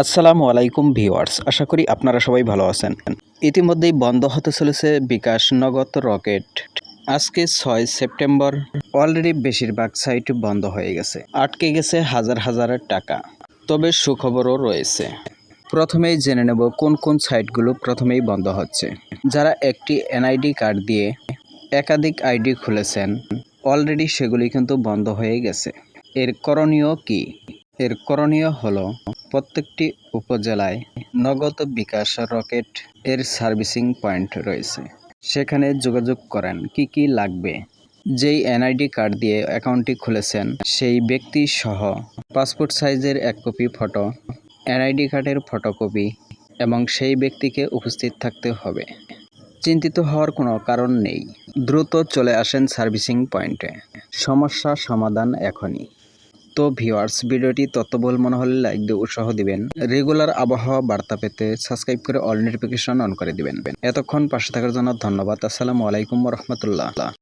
আসসালামু আলাইকুম ভিউয়ার্স, আশা করি আপনারা সবাই ভালো আছেন। ইতিমধ্যেই বন্ধ হতে চলেছে বিকাশ নগদ রকেট। আজকে ছয় সেপ্টেম্বর, অলরেডি বেশিরভাগ সাইট বন্ধ হয়ে গেছে। আটকে গেছে হাজার হাজার টাকা। তবে সুখবরও রয়েছে। প্রথমেই জেনে নেব কোন কোন সাইটগুলো প্রথমেই বন্ধ হচ্ছে। যারা একটি এনআইডি কার্ড দিয়ে একাধিক আইডি খুলেছেন, অলরেডি সেগুলি কিন্তু বন্ধ হয়ে গেছে। এর করণীয় কি? এর করণীয় হলো প্রত্যেকটি উপজেলায় নগদ বিকাশ রকেট এর সার্ভিসিং পয়েন্ট রয়েছে। সেখানে যোগাযোগ করেন, কি কি লাগবে? যেই এনআইডি কার্ড দিয়ে অ্যাকাউন্টটি খুলেছেন, সেই ব্যক্তি সহ পাসপোর্ট সাইজের এক কপি ফটো, এনআইডি কার্ডের ফটোকপি এবং সেই ব্যক্তিকে উপস্থিত থাকতে হবে। চিন্তিত হওয়ার কোনো কারণ নেই। দ্রুত চলে আসেন সার্ভিসিং পয়েন্টে। সমস্যা সমাধান এখনই। তো ভিওয়ার্স ভিডিওটি তত্ত্ববহুল মনে হলে লাইক দিয়ে উৎসাহ দিবেন। রেগুলার আবহাওয়া বার্তা পেতে সাবস্ক্রাইব করে অল নোটিফিকেশন অন করে দিবেন। এতক্ষণ পাশে থাকার জন্য ধন্যবাদ। আসসালামু আলাইকুম রহমতুল্লাহ।